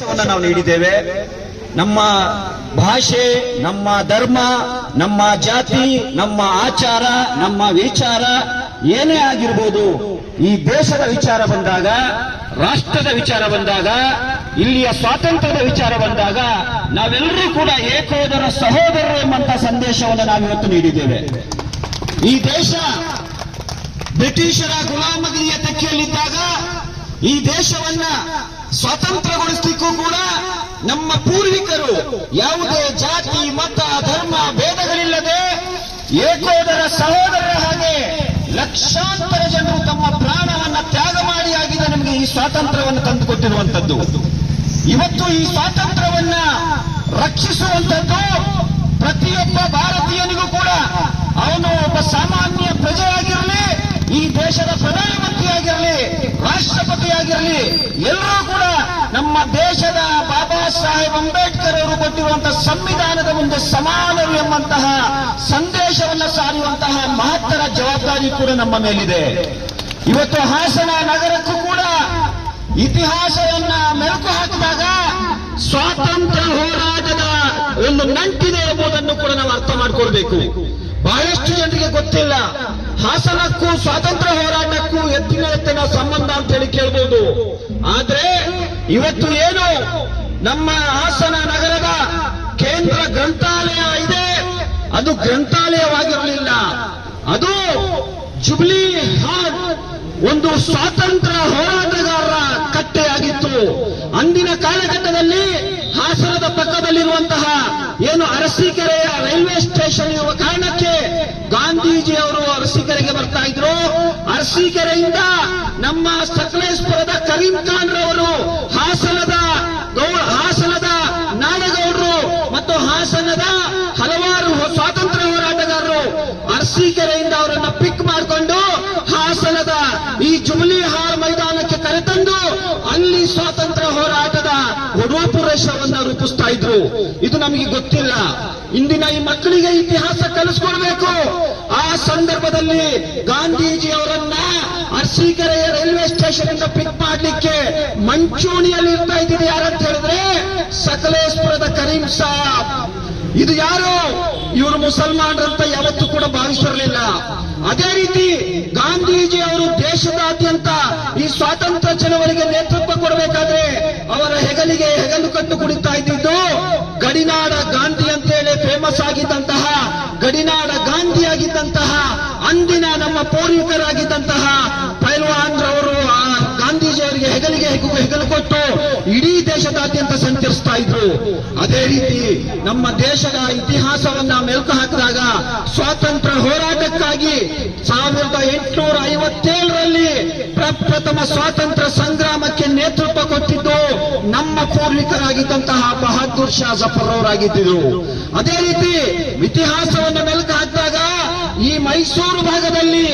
ಸಂದೇಶವನ್ನು ನಾವು ನೀಡಿದ್ದೇವೆ. ನಮ್ಮ ಭಾಷೆ, ನಮ್ಮ ಧರ್ಮ, ನಮ್ಮ ಜಾತಿ, ನಮ್ಮ ಆಚಾರ, ನಮ್ಮ ವಿಚಾರ ಏನೇ ಆಗಿರ್ಬೋದು, ಈ ದೇಶದ ವಿಚಾರ ಬಂದಾಗ, ರಾಷ್ಟ್ರದ ವಿಚಾರ ಬಂದಾಗ, ಇಲ್ಲಿಯ ಸ್ವಾತಂತ್ರ್ಯದ ವಿಚಾರ ಬಂದಾಗ, ನಾವೆಲ್ಲರೂ ಕೂಡ ಏಕೋದರ ಸಹೋದರರು ಎಂಬಂತ ಸಂದೇಶವನ್ನು ನಾವಿವತ್ತು ನೀಡಿದ್ದೇವೆ. ಈ ದೇಶ ಬ್ರಿಟಿಷರ ಗುಲಾಮಗಿರಿಯ ತೆಕ್ಕೆಯಲ್ಲಿದ್ದಾಗ, ಈ ದೇಶವನ್ನ ಸ್ವಾತಂತ್ರ್ಯಗೊಳಿಸಲಿಕ್ಕೂ ಕೂಡ ನಮ್ಮ ಪೂರ್ವಿಕರು ಯಾವುದೇ ಜಾತಿ, ಮತ, ಧರ್ಮ, ಭೇದಗಳಿಲ್ಲದೆ ಏಕೋದರ ಸಹೋದರರ ಹಾಗೆ ಲಕ್ಷಾಂತರ ಜನರು ತಮ್ಮ ಪ್ರಾಣವನ್ನ ತ್ಯಾಗ ಮಾಡಿ ಆಗಿದೆ ನಮಗೆ ಈ ಸ್ವಾತಂತ್ರ್ಯವನ್ನು ತಂದುಕೊಟ್ಟಿರುವಂತದ್ದು ಇವತ್ತು ಈ ಸ್ವಾತಂತ್ರ್ಯವನ್ನ ರಕ್ಷಿಸುವಂತದ್ದು ಪ್ರತಿಯೊಬ್ಬ ಭಾರತೀಯನಿಗೂ ಕೂಡ. ಅವನು ಒಬ್ಬ ಸಾಮಾನ್ಯ ಪ್ರಜೆಯಾಗಿರಲಿ ಈ ದೇಶದ ಪ್ರಧಾನಮಂತ್ರಿಯಾಗಿರಲಿ, ರಾಷ್ಟ್ರಪತಿಯಾಗಿರಲಿ, ಎಲ್ಲರೂ ಕೂಡ ನಮ್ಮ ದೇಶದ ಬಾಬಾ ಸಾಹೇಬ್ ಅಂಬೇಡ್ಕರ್ ಅವರು ಕೊಟ್ಟಿರುವಂತಹ ಸಂವಿಧಾನದ ಮುಂದೆ ಸಮಾನರು ಎಂಬಂತಹ ಸಂದೇಶವನ್ನು ಸಾರುವಂತಹ ಮಹತ್ತರ ಜವಾಬ್ದಾರಿ ಕೂಡ ನಮ್ಮ ಮೇಲಿದೆ. ಇವತ್ತು ಹಾಸನ ನಗರಕ್ಕೂ ಕೂಡ ಇತಿಹಾಸವನ್ನ ಮೆಲುಕು ಹಾಕಿದಾಗ ಸ್ವಾತಂತ್ರ್ಯ ಹೋರಾಟದ ಒಂದು ನಂಟಿದೆ ಎಂಬುದನ್ನು ಕೂಡ ನಾವು ಅರ್ಥ ಮಾಡ್ಕೊಳ್ಬೇಕು. ಗೊತ್ತಿಲ್ಲ. ಹಾಸನಕ್ಕೂ ಸ್ವಾತಂತ್ರ್ಯ ಹೋರಾಟಕ್ಕೂ ಎತ್ತಿನ ಎತ್ತಿನ ಸಂಬಂಧ ಅಂತ ಹೇಳಿ ಕೇಳ್ಬೋದು. ಆದ್ರೆ ಇವತ್ತು ಏನು? ನಮ್ಮ ಹಾಸನ ನಗರದ ಕೇಂದ್ರ ಗ್ರಂಥಾಲಯ ಇದೆ. ಅದು ಗ್ರಂಥಾಲಯವಾಗಿರಲಿಲ್ಲ. ಅದು ಜುಬ್ಲಿ ಹಾಲ್ ಒಂದು ಸ್ವಾತಂತ್ರ್ಯ ಹೋರಾಟಗಾರರ ಕಟ್ಟೆಯಾಗಿತ್ತು. ಅಂದಿನ ಕಾಲಘಟ್ಟದಲ್ಲಿ ಹಾಸನದ ಪಕ್ಕದಲ್ಲಿರುವಂತಹ ಏನು ಅರಸೀಕೆರೆಯ ರೈಲ್ವೆ ಸ್ಟೇಷನ್ ಇರುವ ಕಾರಣಕ್ಕೆ ಬರ್ತಾ ಇದ್ರು? ಅರಸೀಕೆರೆಯಿಂದ ನಮ್ಮ ಸಕಲೇಶ್ಪುರದ ಕರೀಂ ಖಾನ್ ರವರು ಹಾಸನದ ಹಾಸನದ ನಾಡಗೌಡರು ಮತ್ತು ಹಾಸನದ ಹಲವಾರು ಸ್ವಾತಂತ್ರ್ಯ ಹೋರಾಟಗಾರರು ಅರಸೀಕೆರೆಯಿಂದ ಅವರನ್ನ ಪಿಕ್ ಮಾಡಿಕೊಂಡು ಹಾಸನದ ಈ ಜುಬ್ಲಿ ಹಾಲ್ ಮೈದಾನಕ್ಕೆ ಕರೆತಂದು ಅಲ್ಲಿ ಸ್ವಾತಂತ್ರ್ಯ ಹೋರಾಟದ ರೂಪುರೇಷವನ್ನ ರೂಪಿಸ್ತಾ ಇದ್ರು. ಇದು ನಮಗೆ ಗೊತ್ತಿಲ್ಲ. ಇಂದಿನ ಈ ಮಕ್ಕಳಿಗೆ ಇತಿಹಾಸ ಕಲಿಸ್ಕೊಡ್ಬೇಕು. ಆ ಸಂದರ್ಭದಲ್ಲಿ ಗಾಂಧೀಜಿ ಅವರನ್ನ ಅರ್ಸಿಕೆರೆಯ ರೈಲ್ವೆ ಸ್ಟೇಷನ್ ಇಂದ ಪಿಕ್ ಮಾಡ್ಲಿಕ್ಕೆ ಮಂಚೂಣಿಯಲ್ಲಿ ಇರ್ತಾ ಇದ್ದಿದ್ದು ಯಾರಂತ ಹೇಳಿದ್ರೆ ಸಕಲೇಶ್ಪುರದ ಕರೀಂ ಸಾಬ್. ಇದು ಯಾರು? ಇವರು ಮುಸಲ್ಮಾನರಂತ ಯಾವತ್ತೂ ಕೂಡ ಭಾವಿಸಿರಲಿಲ್ಲ. ಅದೇ ರೀತಿ ಗಾಂಧೀಜಿ ಅವರು ದೇಶದಾದ್ಯಂತ ಈ ಸ್ವಾತಂತ್ರ್ಯ ಚಳವಳಿಗೆ ನೇತೃತ್ವ ಕೊಡಬೇಕಾದ್ರೆ ಅವರ ಹೆಗಲಿಗೆ ಹೆಗಲು ಕಟ್ಟು ಕುಡಿತಾ ಇದ್ದಿದ್ದು ಗಡಿನಾಡ ಗಾಂಧಿ ಅಂತೇಳಿ ಫೇಮಸ್ ಆಗಿದ್ದಂತಹ ಗಡಿನಾಡ ಅಂದಿನ ನಮ್ಮ ಪೂರ್ವಿಕರಾಗಿದ್ದಂತಹ ಪೈಲ್ವಾನ್ ರವರು ಆ ಗಾಂಧೀಜಿ ಅವರಿಗೆ ಹೆಗಲಿಗೆ ಹೆಗು- ಹೆಗಲು ಕೊಟ್ಟು ಇಡೀ ದೇಶದಾದ್ಯಂತ ಸಂಚರಿಸ್ತಾ ಇದ್ರು. ಅದೇ ರೀತಿ ನಮ್ಮ ದೇಶದ ಇತಿಹಾಸವನ್ನ ಮೆಲುಕು ಹಾಕಿದಾಗ ಸ್ವಾತಂತ್ರ್ಯ ಹೋರಾಟಕ್ಕಾಗಿ ಸಾವಿರದ ಎಂಟುನೂರ ಐವತ್ತೇಳರಲ್ಲಿ ಪ್ರಪ್ರಥಮ ಸ್ವಾತಂತ್ರ್ಯ ಸಂಗ್ರಾಮಕ್ಕೆ ನೇತೃತ್ವ ಕೊಟ್ಟಿದ್ದು ನಮ್ಮ ಪೂರ್ವಿಕರಾಗಿದ್ದಂತಹ ಬಹದ್ದೂರ್ ಶಾ ಜಫರ್ ಅವರಾಗಿದ್ದರು ಅದೇ ರೀತಿ ಇತಿಹಾಸವನ್ನು ಮೆಲುಕು ಹಾಕಿದಾಗ ಮೈಸೂರು ಭಾಗದಲ್ಲಿ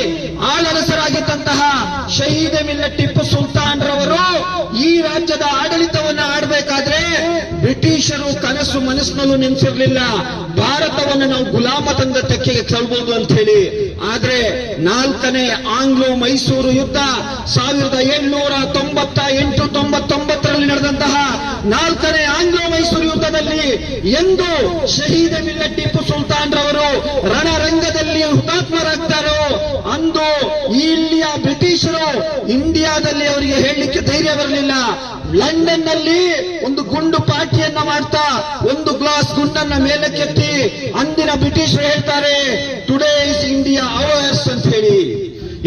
ಆಳರಸರಾಗಿದ್ದಂತಹ ಶಹೀದ ಮಿಲ್ಲ ಟಿಪ್ಪು ಸುಲ್ತಾನ್ ರವರು ಈ ರಾಜ್ಯದ ಆಡಳಿತವನ್ನು ಆಡಬೇಕಾದ್ರೆ ಬ್ರಿಟಿಷರು ಕನಸು ಮನಸ್ಸಿನಲ್ಲೂ ನೆನೆಸಿರ್ಲಿಲ್ಲ. ಭಾರತವನ್ನು ನಾವು ಗುಲಾಮತಂದ ತೆಕ್ಕೆಗೆ ತಳ್ಬೋದು ಅಂತ ಹೇಳಿ. ಆದ್ರೆ ನಾಲ್ಕನೇ ಆಂಗ್ಲೋ ಮೈಸೂರು ಯುದ್ಧ ಸಾವಿರದ ಏಳ್ನೂರ ತೊಂಬತ್ತ ಎಂಟು, ತೊಂಬತ್ತೊಂಬತ್ತರಲ್ಲಿ ನಡೆದಂತಹ ನಾಲ್ಕನೇ ಆಂಗ್ಲೋ ಮೈಸೂರು ಯುದ್ಧದಲ್ಲಿ ಎಂದು ಶಹೀದ್ ಮಿಲ್ಲ ಟಿಪ್ಪು ಸುಲ್ತಾನ್ ರವರು ರಣರಂಗದಲ್ಲಿ ಹುತಾತ್ಮರಾಗ್ತಾರೋ ಅಂದು ಇಲ್ಲಿಯ ಬ್ರಿಟಿಷರು ಇಂಡಿಯಾದಲ್ಲಿ ಅವರಿಗೆ ಹೇಳಲಿಕ್ಕೆ ಧೈರ್ಯ ಬರಲಿಲ್ಲ. ಲಂಡನ್ನಲ್ಲಿ ಒಂದು ಗುಂಡು ಪಾರ್ಟಿಯನ್ನ ಮಾಡ್ತಾ ಒಂದು ಗ್ಲಾಸ್ ಗುಂಡನ್ನ ಮೇಲಕ್ಕೆತ್ತಿ ಅಂದಿನ ಬ್ರಿಟಿಷರು ಹೇಳ್ತಾರೆ ಟುಡೇ ಇಸ್ ಇಂಡಿಯಾ ಅವರ್ಸ್ ಅಂತ ಹೇಳಿ.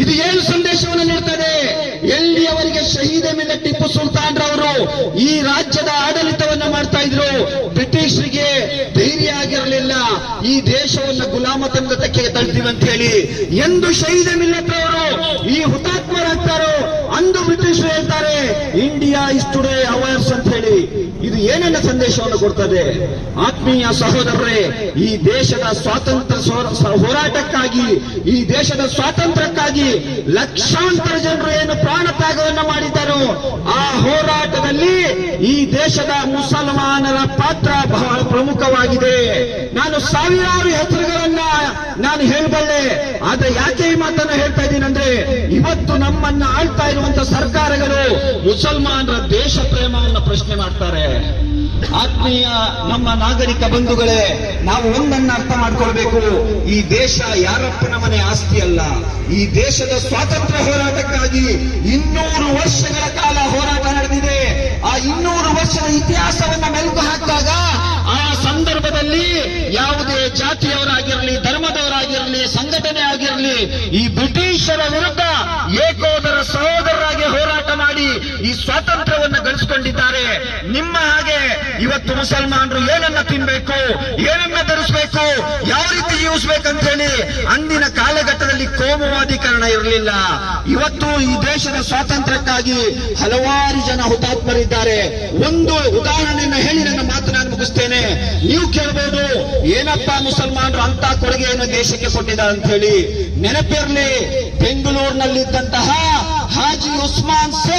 ಇದು ಏನು ಸಂದೇಶವನ್ನು ನೀಡ್ತದೆ? ಎಲ್ಲಿಯವರಿಗೆ ಶಹೀದ ಮೇಲೆ ಟಿಪ್ಪು ಸುಲ್ತಾನ್ ರವರು ಈ ರಾಜ್ಯದ ಆಡಳಿತವನ್ನ ಮಾಡ್ತಾ ಇದ್ರು? ಈ ದೇಶವನ್ನು ತೆಕ್ಕೆಗೆ ತಳ್ತೀವಿ ಅಂತ ಹೇಳಿ ಎಂದು ಶಹೀದ ಮಿಲ್ಲತ್ ಅವರು ಈ ಹುತಾತ್ಮರಾಗ್ತಾರೋ ಅಂದು ಬ್ರಿಟಿಷರು ಹೇಳ್ತಾರೆ ಇಂಡಿಯಾ ಇಸ್ ಟುಡೇ ಅವರ್ಸ್ ಅಂತ ಹೇಳಿ. ಇದು ಏನೆಲ್ಲ ಸಂದೇಶವನ್ನು ಕೊಡ್ತದೆ? ಆತ್ಮೀಯ ಸಹೋದರರೇ, ಈ ದೇಶದ ಸ್ವಾತಂತ್ರ್ಯ ಹೋರಾಟಕ್ಕಾಗಿ, ಈ ದೇಶದ ಸ್ವಾತಂತ್ರ್ಯಕ್ಕಾಗಿ ಲಕ್ಷಾಂತರ ಜನರು ಏನು ಪ್ರಾಣ ತ್ಯಾಗವನ್ನು ಮಾಡಿದ್ದರು, ಆ ಹೋರಾಟದಲ್ಲಿ ಈ ದೇಶದ ಮುಸಲ್ಮಾನರ ಪಾತ್ರ ಬಹಳ ಪ್ರಮುಖವಾಗಿದೆ. ನಾನು ಸಾವಿರಾರು ಹೆಸರುಗಳನ್ನ ನಾನು ಹೇಳಬಲ್ಲೆ, ಆದ್ರೆ ಯಾಕೆ ಈ ಮಾತನ್ನು ಹೇಳ್ತಾ ಇದ್ದೀನಿ ಅಂದ್ರೆ, ಇವತ್ತು ನಮ್ಮನ್ನ ಆಳ್ತಾ ಇರುವಂತ ಮುಸಲ್ಮಾನರ ದೇಶ ಪ್ರೇಮವನ್ನು ಪ್ರಶ್ನೆ ಮಾಡ್ತಾರೆ. ಆತ್ಮೀಯ ನಮ್ಮ ನಾಗರಿಕ ಬಂಧುಗಳೇ, ನಾವು ಒಂದನ್ನ ಅರ್ಥ ಮಾಡ್ಕೊಳ್ಬೇಕು. ಈ ದೇಶ ಯಾರಪ್ಪನ ಮನೆ ಆಸ್ತಿ ಅಲ್ಲ. ಈ ದೇಶದ ಸ್ವಾತಂತ್ರ್ಯ ಹೋರಾಟಕ್ಕಾಗಿ ಇನ್ನೂರು ವರ್ಷಗಳ ಕಾಲ ಹೋರಾಟ ನಡೆದಿದೆ. ಆ ಇನ್ನೂರು ವರ್ಷದ ಇತಿಹಾಸವನ್ನ ಮೆಲುಕು ಹಾಕಿದಾಗ ಆ ಸಂದರ್ಭದಲ್ಲಿ ಯಾವುದೇ ಜಾತಿಯವರಾಗಿರಲಿ, ಧರ್ಮದವರಾಗಿರಲಿ, ಸಂಘಟನೆ ಆಗಿರಲಿ, ಈ ಸ್ವಾತಂತ್ರ್ಯವನ್ನು ನಿಮ್ಮ ಹಾಗೆ ಇವತ್ತು ಮುಸಲ್ಮಾನರು ಏನನ್ನ ತಿನ್ಬೇಕು, ಏನನ್ನ ಧರಿಸಬೇಕು, ಯಾವ ರೀತಿ ಜೀವಿಸ್ಬೇಕಂತ ಹೇಳಿ ಅಂದಿನ ಕಾಲಘಟ್ಟದಲ್ಲಿ ಕೋಮುವಾದೀಕರಣ ಇರಲಿಲ್ಲ. ಇವತ್ತು ಈ ದೇಶದ ಸ್ವಾತಂತ್ರ್ಯಕ್ಕಾಗಿ ಹಲವಾರು ಜನ ಹುತಾತ್ಮರಿದ್ದಾರೆ. ಒಂದು ಉದಾಹರಣೆಯನ್ನು ಹೇಳಿ ನನ್ನ ಮಾತು ನಾನು ಮುಗಿಸ್ತೇನೆ. ನೀವು ಕೇಳಬಹುದು ಏನಪ್ಪಾ ಮುಸಲ್ಮಾನರು ಅಂತ ಕೊಡುಗೆಯನ್ನು ದೇಶಕ್ಕೆ ಕೊಟ್ಟಿದ್ದಾರೆ ಅಂತ ಹೇಳಿ. ನೆನಪಿರಲಿ, ಬೆಂಗಳೂರಿನಲ್ಲಿದ್ದಂತಹ ಹಾಜಿ ಉಸ್ಮಾನ್ ಸೇಠ್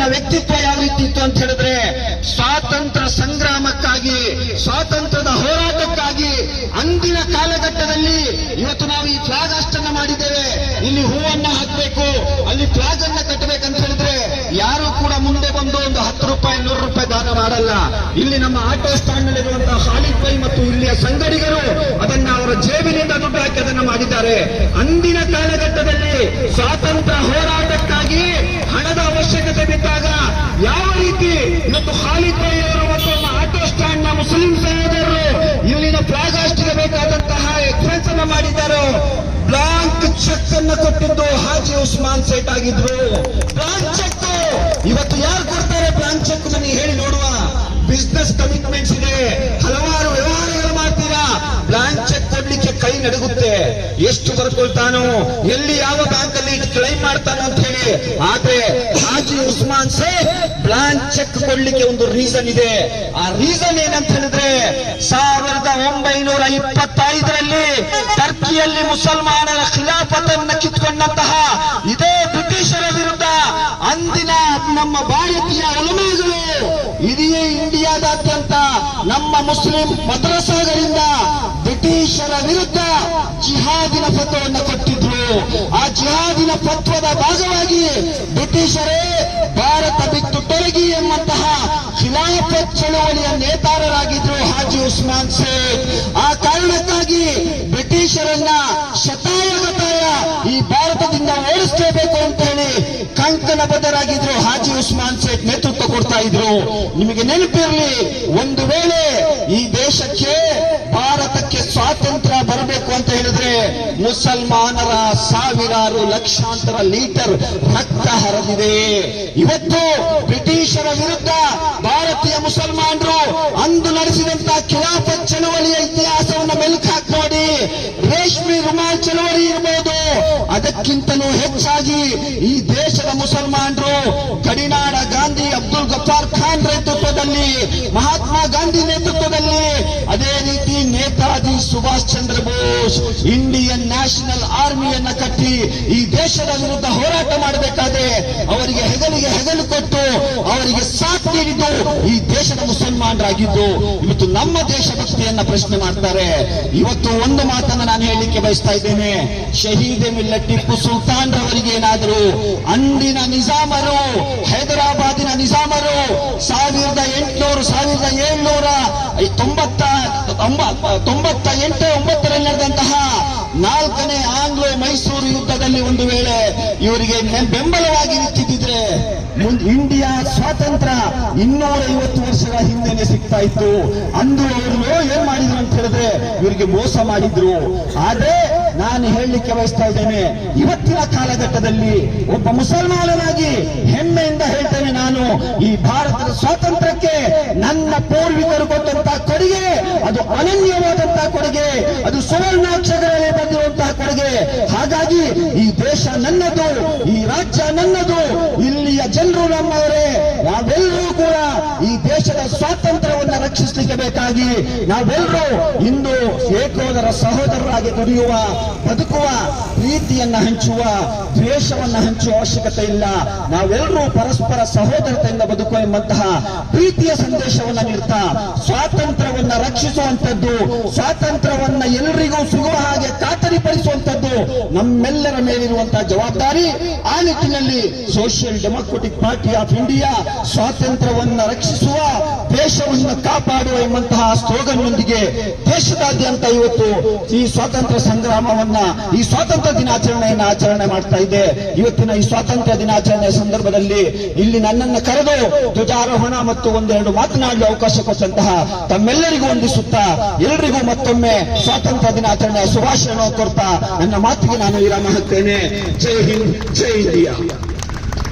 ಉಸ್ಮಾನ್ ವ್ಯಕ್ತಿತ್ವ ಯಾವ ರೀತಿ ಇತ್ತು ಅಂತ ಹೇಳಿದ್ರೆ, ಸ್ವಾತಂತ್ರ್ಯ ಸಂಗ್ರಾಮಕ್ಕಾಗಿ, ಸ್ವಾತಂತ್ರ್ಯದ ಹೋರಾಟಕ್ಕಾಗಿ ಅಂದಿನ ಕಾಲಘಟ್ಟದಲ್ಲಿ ಇವತ್ತು ನಾವು ಈ ಫ್ಲಾಗ್ ಅಷ್ಟನ್ನ ಮಾಡಿದ್ದೇವೆ. ಇಲ್ಲಿ ಹೂವನ್ನ ಹಾಕಬೇಕು, ಅಲ್ಲಿ ಫ್ಲಾಗ್ ಅನ್ನ ಕಟ್ಟಬೇಕಂತ ಹೇಳಿದ್ರೆ ಯಾರು ಕೂಡ ಮುಂದೆ ಬಂದು ಒಂದು ಹತ್ತು ರೂಪಾಯಿ, ನೂರು ರೂಪಾಯಿ ದಾನ ಮಾಡಲ್ಲ. ಇಲ್ಲಿ ನಮ್ಮ ಆಟೋ ಸ್ಟ್ಯಾಂಡ್ ನಲ್ಲಿರುವಂತಹ ಖಾಲಿದ್ ಬೈ ಮತ್ತು ಇಲ್ಲಿಯ ಸಂಗಡಿಗರು ಅದನ್ನ ಅವರ ಜೇಬಿನಿಂದ ದುಡ್ಡು ಹಾಕಿ ಅದನ್ನ ಮಾಡಿದ್ದಾರೆ. ಅಂದಿನ ಕಾಲಘಟ್ಟದಲ್ಲಿ ಸ್ವಾತಂತ್ರ್ಯ ಹೋರಾಟಕ್ಕಾಗಿ ಹಣದ ಅವಶ್ಯಕತೆ ಬಿದ್ದಾಗ ಯಾವ ರೀತಿ ಇವತ್ತು ಖಾಲಿದ್ ಬೈ ಅವರು ಮತ್ತು ನಮ್ಮ ಆಟೋ ಸ್ಟ್ಯಾಂಡ್ನ ಮುಸ್ಲಿಂ ಸಹೋದರರು ಇಲ್ಲಿನ ಫ್ಲಾಗ್ ಹಾಸ್ಟಿಗೆ ಬೇಕಾದಂತಹ ಎಕ್ಸ್ಪೆನ್ಸ್ ಅನ್ನ ಮಾಡಿದ್ದಾರೋ ಬ್ಲಾಂಕ್ ಚೆಕ್ ಕೊಟ್ಟಿದ್ದು ಹಾಜಿ ಉಸ್ಮಾನ್ ಸೇಟ್ ಆಗಿದ್ರು. ಪ್ಲಾನ್ ಚೆಕ್ ಇವತ್ತು ಯಾರು ಕೊಡ್ತಾರೆ ಪ್ಲಾನ್ ಚೆಕ್ ನನಗೆ ಹೇಳಿ ನೋಡುವ. ಬಿಸ್ನೆಸ್ ಕಮಿಟ್ಮೆಂಟ್ಸ್ ಇದೆ. ಹಲವಾರು ವ್ಯವಹಾರಗಳು ಮಾಡ್ತೀರಾ ಬ್ಲಾಂಕ್ ಚೆಕ್ ಕೊಡ್ಲಿಕ್ಕೆ ಕೈ ನಡುಗುತ್ತೆ. ಎಷ್ಟು ಬರ್ಕೊಳ್ತಾನೋ, ಎಲ್ಲಿ ಯಾವ ಬ್ಯಾಂಕ್ ಅಲ್ಲಿ ಕ್ಲೈಮ್ ಮಾಡ್ತಾನೋ ಅಂತ ಹೇಳಿ. ಆದ್ರೆ ಹಾಜಿ ಉಸ್ಮಾನ್ ಸೇ ಬ್ಲಾಂಕ್ ಚೆಕ್ ಕೊಡ್ಲಿಕ್ಕೆ ಒಂದು ರೀಸನ್ ಇದೆ. ಆ ರೀಸನ್ ಏನಂತ ಹೇಳಿದ್ರೆ, ಸಾವಿರದ ಒಂಬೈನೂರ ಇಪ್ಪತ್ತೈದರಲ್ಲಿ ಟರ್ಕಿಯಲ್ಲಿ ಮುಸಲ್ಮಾನರ ಖಿಲಾಫತನ್ನ ಕಿತ್ಕೊಂಡಂತಹ ಇದೇ ಬ್ರಿಟಿಷರ ವಿರುದ್ಧ ಅಂದಿನ ನಮ್ಮ ಭಾರತೀಯ ಉಲಮೆಗಳು, ಇಡೀ ಇಂಡಿಯಾದಾದ್ಯಂತ ನಮ್ಮ ಮುಸ್ಲಿಂ ಮದ್ರಸಾಗಳಿಂದ ಬ್ರಿಟಿಷರ ವಿರುದ್ಧ ಜಿಹಾದಿನ ಫತ್ವವನ್ನು ಕೊಟ್ಟಿದ್ರು. ಆ ಜಿಹಾದಿನ ಫತ್ವದ ಭಾಗವಾಗಿ ಬ್ರಿಟಿಷರೇ ಭಾರತ ಬಿಟ್ಟು ತೊಲಗಿ ಎಂಬಂತಹ ಖಿಲಾಫತ್ ಚಳವಳಿಯ ನೇತಾರರಾಗಿದ್ರು ಹಾಜಿ ಉಸ್ಮಾನ್ ಸೇಠ್ ಆ ಕಾರಣಕ್ಕಾಗಿ ಬ್ರಿಟಿಷರನ್ನ ಶತಾಯಗತಾಯ ಈ ಭಾರತದಿಂದ ಓಡಿಸಲೇಬೇಕು ಅಂತ ಹೇಳಿ ಕಂಕಣಬದ್ಧರಾಗಿದ್ರು ಹಾಜಿ ಉಸ್ಮಾನ್ ಸೇಠ್ ನೇತೃತ್ವ ಕೊಡ್ತಾ ಇದ್ರು. ನಿಮಗೆ ನೆನಪಿರಲಿ, ಒಂದು ವೇಳೆ ಈ ದೇಶಕ್ಕೆ ಮುಸಲ್ಮಾನರ ಸಾವಿರಾರು ಲಕ್ಷಾಂತರ ಲೀಟರ್ ರಕ್ತ ಹರಿದಿದೆ. ಇವತ್ತು ಬ್ರಿಟಿಷರ ವಿರುದ್ಧ ಭಾರತೀಯ ಮುಸಲ್ಮಾನರು ಅಂದು ನಡೆಸಿದಂತಹ ಖಿಲಾಫತ್ ಚಳವಳಿಯ ಇತಿಹಾಸವನ್ನು ಮೆಲುಕು ಹಾಕಿ ನೋಡಿ. ರುಮಾಲ್ ಚಳವಳಿ ಇರಬಹುದು ಅದಕ್ಕಿಂತಲೂ ಹೆಚ್ಚಾಗಿ ಈ ದೇಶದ ಮುಸಲ್ಮಾನರು ಗಡಿನಾಡ ಗಾಂಧಿ ಅಬ್ದುಲ್ ಗಫಾರ್ ಖಾನ್ ನೇತೃತ್ವದಲ್ಲಿ, ಮಹಾತ್ಮ ಗಾಂಧಿ ನೇತೃತ್ವದಲ್ಲಿ, ಅದೇ ರೀತಿ ನೇತಾಜಿ ಸುಭಾಷ್ ಚಂದ್ರ ಬೋಸ್ ಇಂಡಿಯನ್ ನ್ಯಾಷನಲ್ ಆರ್ಮಿಯನ್ನ ಕಟ್ಟಿ ಈ ದೇಶದ ವಿರುದ್ಧ ಹೋರಾಟ ಮಾಡಬೇಕಾದ್ರೆ ಅವರಿಗೆ ಹೆಗಲಿಗೆ ಹೆಗಲು ಕೊಟ್ಟು ಅವರಿಗೆ ನೀಡಿದ್ದು ಈ ದೇಶದ ಮುಸಲ್ಮಾನರಾಗಿದ್ದು, ಇವತ್ತು ನಮ್ಮ ದೇಶಭಕ್ತಿಯನ್ನ ಪ್ರಶ್ನೆ ಮಾಡ್ತಾರೆ. ಇವತ್ತು ಒಂದು ಮಾತನ್ನ ನಾನು ಹೇಳಲಿಕ್ಕೆ ಬಯಸ್ತಾ ಇದ್ದೇನೆ. ಶಹೀದ್ ಮಿಲ್ಲ ಟಿಪ್ಪು ಸುಲ್ತಾನ್ ರವರಿಗೆ ಏನಾದರೂ ಅಂದಿನ ನಿಜಾಮರು, ಹೈದರಾಬಾದಿನ ನಿಜಾಮರು, ಸಾವಿರದ ಎಂಟುನೂರು, ಸಾವಿರದ ಏಳ್ನೂರ ತೊಂಬತ್ತ, ತೊಂಬ- ತೊಂಬತ್ತ ಎಂಟು, ಒಂಬತ್ತರಲ್ಲಿ ನಡೆದಂತಹ ನಾಲ್ಕನೇ ಆಂಗ್ಲೋ ಮೈಸೂರು ಯುದ್ಧದಲ್ಲಿ ಒಂದು ವೇಳೆ ಇವರಿಗೆ ಬೆಂಬಲವಾಗಿ ಇಂಡಿಯಾ ಸ್ವಾತಂತ್ರ್ಯ ಇನ್ನೂರ ಐವತ್ತು ವರ್ಷಗಳ ಹಿಂದೆನೆ ಸಿಗ್ತಾ ಇತ್ತು. ಅಂದು ಅವರು ಏನ್ ಮಾಡಿದ್ರು ಅಂತ ಹೇಳಿದ್ರೆ ಇವರಿಗೆ ಮೋಸ ಮಾಡಿದ್ರು. ಆದ್ರೆ ನಾನು ಹೇಳಲಿಕ್ಕೆ ಬಯಸ್ತಾ ಇದ್ದೇನೆ, ಇವತ್ತಿನ ಕಾಲಘಟ್ಟದಲ್ಲಿ ಒಬ್ಬ ಮುಸಲ್ಮಾನನಾಗಿ ಹೆಮ್ಮೆಯಿಂದ ಹೇಳ್ತೇನೆ ನಾನು, ಈ ಭಾರತದ ಸ್ವಾತಂತ್ರ್ಯಕ್ಕೆ ನನ್ನ ಪೂರ್ವಿಕರು ಕೊಟ್ಟಂತ ಕೊಡುಗೆ, ಅದು ಅನನ್ಯವಾದಂತಹ ಕೊಡುಗೆ, ಅದು ಸುವರ್ಣಾಕ್ಷರಗಳಲ್ಲಿ ಬಂದಿರುವಂತಹ ಕೊಡುಗೆ. ಹಾಗಾಗಿ ಈ ದೇಶ ನನ್ನದು, ಈ ರಾಜ್ಯ ನನ್ನದು ಇಲ್ಲಿಯ ಜನರು ನಮ್ಮವರೇ ನಾವೆಲ್ಲರೂ ಈ ದೇಶದ ಸ್ವಾತಂತ್ರ್ಯವನ್ನು ರಕ್ಷಿಸಲಿಕ್ಕೆ ಬೇಕಾಗಿ ನಾವೆಲ್ಲರೂ ಇಂದು ಏಕೋದರ ಸಹೋದರರಾಗಿ ದುಡಿಯುವ, ಬದುಕುವ, ಪ್ರೀತಿಯನ್ನ ಹಂಚುವ, ದ್ವೇಷವನ್ನ ಹಂಚುವ ಅವಶ್ಯಕತೆ ಇಲ್ಲ. ನಾವೆಲ್ಲರೂ ಪರಸ್ಪರ ಸಹೋದರತೆಯಿಂದ ಬದುಕುವ ಎಂಬಂತಹ ಪ್ರೀತಿಯ ಸಂದೇಶವನ್ನ ನೀಡ್ತಾ, ಸ್ವಾತಂತ್ರ್ಯವನ್ನ ರಕ್ಷಿಸುವಂತದ್ದು ಸ್ವಾತಂತ್ರ್ಯವನ್ನ ಎಲ್ಲರಿಗೂ ಸಿಗುವ ಹಾಗೆ ಖಾತರಿಪಡಿಸುವಂತದ್ದು ನಮ್ಮೆಲ್ಲರ ಮೇಲಿರುವಂತಹ ಜವಾಬ್ದಾರಿ ಆ ನಿಟ್ಟಿನಲ್ಲಿ Social Democratic Party of India ಸ್ವಾತಂತ್ರ್ಯವನ್ನ ರಕ್ಷಿಸುವ ದೇಶವನ್ನು ಕಾಪಾಡುವ ಎಂಬಂತಹ ಸ್ಲೋಗನ್ನೊಂದಿಗೆ ದೇಶದಾದ್ಯಂತ ಇವತ್ತು ಈ ಸ್ವಾತಂತ್ರ್ಯ ಸಂಗ್ರಾಮವನ್ನ, ಈ ಸ್ವಾತಂತ್ರ್ಯ ದಿನಾಚರಣೆಯನ್ನ ಆಚರಣೆ ಮಾಡ್ತಾ ಇದೆ. ಇವತ್ತಿನ ಈ ಸ್ವಾತಂತ್ರ್ಯ ದಿನಾಚರಣೆಯ ಸಂದರ್ಭದಲ್ಲಿ ಇಲ್ಲಿ ನನ್ನನ್ನು ಕರೆದು ಧ್ವಜಾರೋಹಣ ಮತ್ತು ಒಂದೆರಡು ಮಾತನಾಡಲು ಅವಕಾಶ ಕೊಟ್ಟಂತಹ ತಮ್ಮೆಲ್ಲರಿಗೂ ವಂದಿಸುತ್ತಾ ಎಲ್ಲರಿಗೂ ಮತ್ತೊಮ್ಮೆ ಸ್ವಾತಂತ್ರ್ಯ ದಿನಾಚರಣೆಯ ಶುಭಾಶಯ ಕೊರ್ತಾ ನನ್ನ ಮಾತಿಗೆ ನಾನು ವಿರಾಮ ಹಾಕ್ತೇನೆ. ಜೈ ಹಿಂದ್, ಜೈ ಇಂಡಿಯಾ.